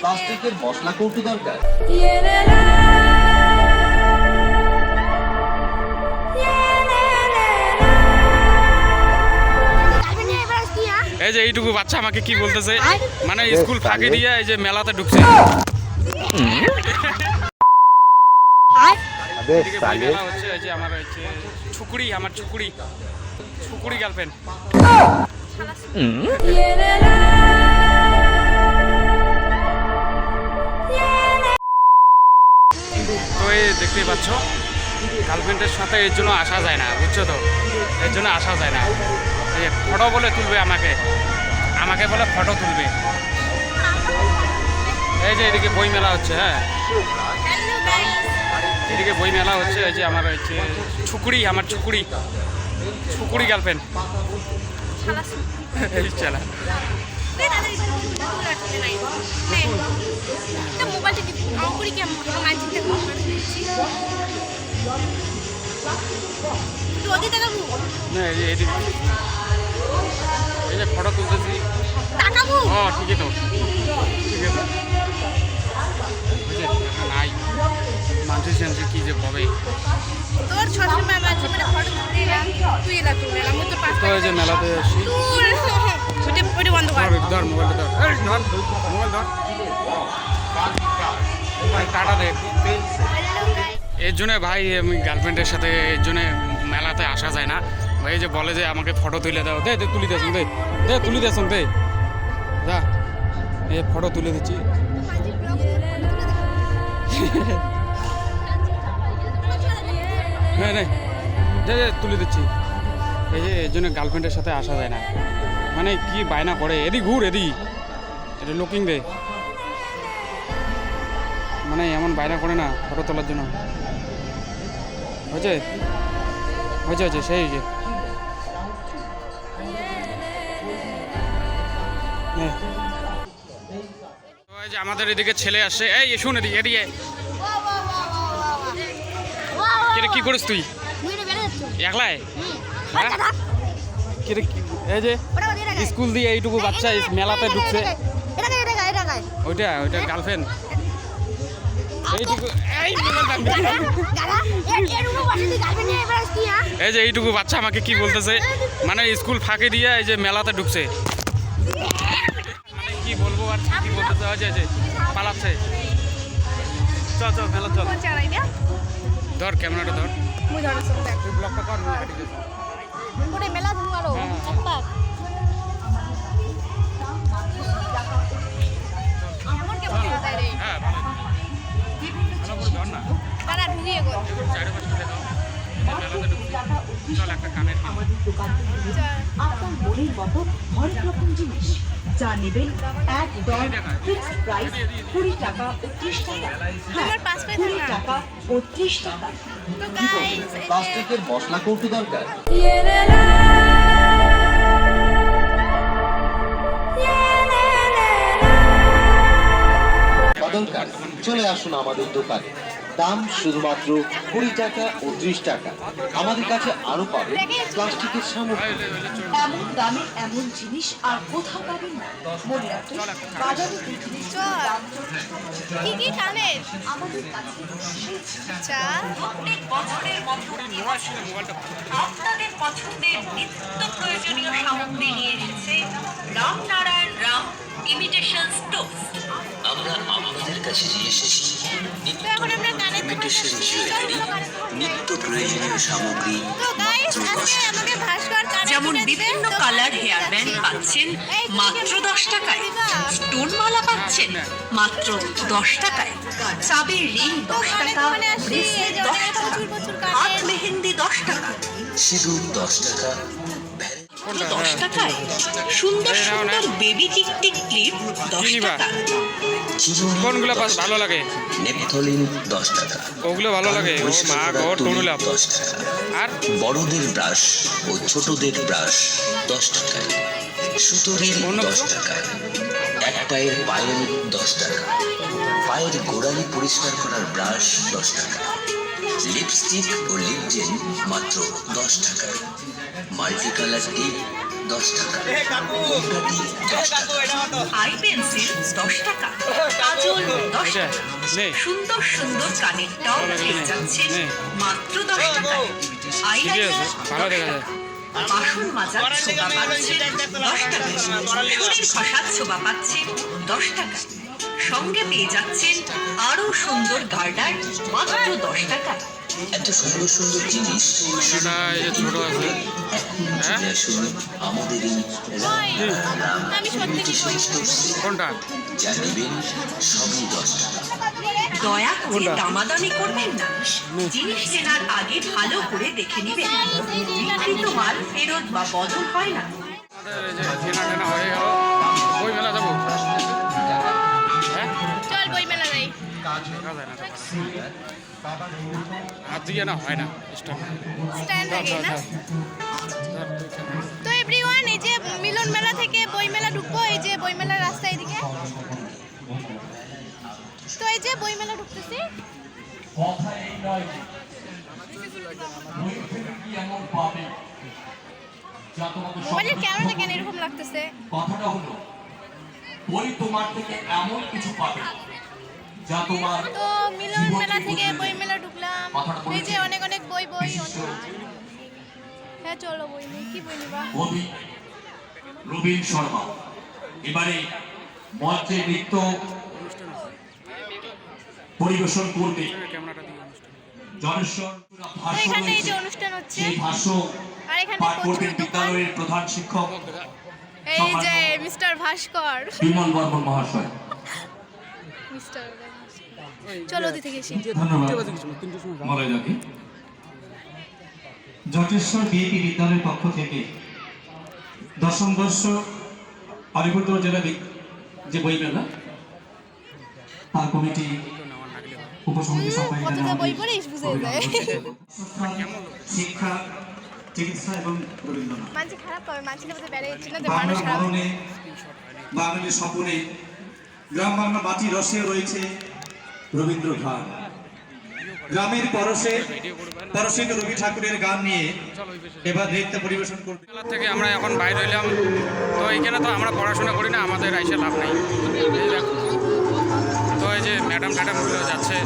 প্লাস্টিকের মশলা কৌটো দরকার। এই যে এইটুকু বাচ্চা আমাকে কি বলতেছে? মানে স্কুল ফাঁকি দিয়ে এই যে মেলাতে ঢুকছে। হচ্ছে এই যে আমার হচ্ছে ছুকুরি আমার ছুকুরি ছুকুরি গার্লফ্রেন্ড সাথে এর জন্য আসা যায় না, বুঝছ তো? এর জন্য আসা যায় না। ফটো বলে তুলবে আমাকে। আমাকে বলে ফটো তুলবে। এই যে এদিকে বই মেলা হচ্ছে হ্যাঁ? এদিকে বই মেলা হচ্ছে, এই যে আমার হচ্ছে ছুকুরি আমার ছুকুরি ছুকুরি গার্লফ্রেন্ড চালা। না এই এই যে। ফটো তুলতেছি। ও ঠিকই তো। ঠিকই তো। নাই মানুষ জানছে কি যে হবে তোর সবসময় আমার জীবনে ফটো তুলে এলাম তুই এলা তুলে এলাম তোর পাঁচ তো এই যে মেলাতে আসি ওটা ওটা বন্ধ কর ধর ধর ধর। এই ধর মোবাইল ধর। টাটা দে। এর জন্য ভাই, আমি গার্লফ্রেন্ডের সাথে এর জন্য মেলাতে আসা যায় না। ভাই যে বলে যে আমাকে ফটো তুলে দাও। দে দে, তুলি দেছুন দে দে, তুলি দেছুন দে। যা এই ফটো তুলে দিচ্ছি। নে দে দে, তুলে দিচ্ছি। এই যে এর জন্য গার্লফ্রেন্ডের সাথে আসা যায় না। মানে কি বায়না করে এদি ঘুর এদি এটা লুকিং দে। মানে এমন বায়না করে না ফটো তোলার জন্য। হয়েছে হয়েছে হয়েছে সেই যে আমাদের এদিকে ছেলে আসছে এই শুন এদিকে এদিকে কিরে কি করিস তুই একলাই হ্যাঁ কিরে এই যে স্কুল দিয়ে এইটুকু বাচ্চা এই মেলাতে ঢুকছে ওইটা ওইটা গার্লফ্রেন্ড এই এই যে এইটুকু বাচ্চা আমাকে কি বলতেছে? মানে স্কুল ফাঁকি দিয়ে এই যে মেলাতে ঢুকছে। মানে কি বলব আর কি বলতেছে? ওই যে- পালাচ্ছে। চল চল মেলা চল। ধর ক্যামেরাটা ধর। তুই ব্লগটা কর। মেলা হ্যাঁ, হ্যাঁ আপনার মনের মতো হরেক রকম জিনিস যা নেবেন একদম ফিক্সড প্রাইস কুড়ি টাকা ও ত্রিশ কুড়ি টাকা ও ত্রিশ টাকা প্লাস্টিকের মশলা কৌটো দরকার। দরকার চলে আসুন আমাদের দোকানে। দাম শুধুমাত্র কুড়ি টাকা ও ত্রিশ টাকা। আমাদের কাছে আরও পাবেন প্লাস্টিকের সামগ্রী। এমন দামে এমন জিনিস আর কোথাও পাবেন না। মনে রাখবেন বাজারে বিক্রির দাম কি কি কানের? আমাদের কাছে সেই প্রত্যেক বছরের আপনাদের পছন্দের নিত্য প্রয়োজনীয় সামগ্রী নিয়ে এসেছে রামনারায়ণ রাম ইমিটেশন স্টোভ আমরা আপনাদের কাছে নিয়ে এসেছি ইমিটেশন জুয়েলারি নিত্য প্রয়োজনীয় সামগ্রী যেমন বিভিন্ন কালার হেয়ার ব্যান্ড পাচ্ছেন তুমি মাত্র দশ টাকায়। স্টোন মালা পাচ্ছেন মাত্র দশ টাকায়। চাবির রিং দশ টাকা ব্রেসলেট দশ টাকা প্রচুর প্রচুর কানের। হাত মেহেন্দি দশ টাকা। সিঁদুর দশ টাকা দশ হ্যাঁ। টাকায়। সুন্দর নাও না। সুন্দর বেবি টিকটিক ক্লিপ দশ টাকা। কোনগুলো ভালো টাকা। লাগে? নেপথলিন দশ টাকা। ওগুলো ভালো লাগে? ও মা গো তুলি দশ টাকা। আর? বড়দের ব্রাশ ও ছোটদের ব্রাশ দশ টাকায় সুতোরির দশ? টাকায় এক পায়ের পায়েল দশ টাকা। পায়ের গোড়ালি পরিষ্কার করার ব্রাশ দশ টাকা। লিপস্টিক ও লিপ জেল মাত্র দশ টাকায় মাল্টি কালার টিপ দশ টাকা। দশ টাকা। আই পেন্সিল দশ টাকা। কাজল দশ টাকা। সুন্দর সুন্দর কানের টপ পেয়ে যাচ্ছেন মাত্র দশ সিরিয়াস আইলাইনার যায়। বাসন মাজার ছোবা পাচ্ছেন দশ টাকায়। শরীর ঘষার ছোবা পাচ্ছেন দশ টাকায়। সঙ্গে পেয়ে যাচ্ছেন আরও সুন্দর গার্ডার মাত্র দশ টাকায়। এত সুন্দর সুন্দর জিনিস এটা এই যে ছোট আছে। আসুন আমাদের এই আমি সত্যি কি কোনটা? যা নেবেন সবই দশ দয়া করে? দামাদামি করবেন না। জিনিস কেনার আগে ভালো করে দেখে নেবেন। বিক্রিত মাল ফেরত বা বদল হয় না। আমাদের কেনা হয়ে গেল। বই মেলা যাব। হ্যাঁ চল বই মেলা যাই না হাত দিয়ে না হয় না স্টপ স্ট্যান্ড থেকে না? তো এভরিওয়ান এই যে মিলন মেলা থেকে বই মেলা ঢুকবো এই যে বই মেলার রাস্তা এদিকে। তো এই যে বই মেলা ঢুকতেছি। মোবাইলের ক্যামেরাটা কেন এরকম লাগতেছে? কথাটা হলো বই তোমার থেকে এমন কিছু পাবে। যা তোমার তো মিলন মেলা থেকে বই মেলা ঢুকলাম। এই যে অনেক অনেক বই বই হ্যাঁ চলো বই নিই কি বই নিবা কবি রবীন শর্মা। এবারে মঞ্চে নৃত্য পরিবেশন করবে। জনেশ্বর ভাষ্য সেই ভাষ্য পাঠ করবেন বিদ্যালয়ের প্রধান শিক্ষক এই যে মিস্টার ভাস্কর। বিমল বর্মন মহাশয়। মিস্টার চলো ওদি থেকে এসে। ধন্যবাদ। বলা যাবে জটেশ্বর বিএপি বিদ্যালয়ের পক্ষ থেকে দশম বর্ষ আলিপুরদুয়ার জেলা যে বইমেলা তার কমিটি উপসমিতি বই। শিক্ষা চিকিৎসা এবং রবীন্দ্রনাথ বাঙালির স্বপনে গ্রাম বাংলা মাটি রসে রয়েছে রবীন্দ্র গান গ্রামের পরশে পরশিক রবি ঠাকুরের গান নিয়ে এবার নৃত্য পরিবেশন করবে। থেকে আমরা এখন বাইরে হইলাম। তো এইখানে তো আমরা পড়াশোনা করি না, আমাদের আইসে লাভ নেই। তো এই যে ম্যাডাম ম্যাডামগুলো যাচ্ছে।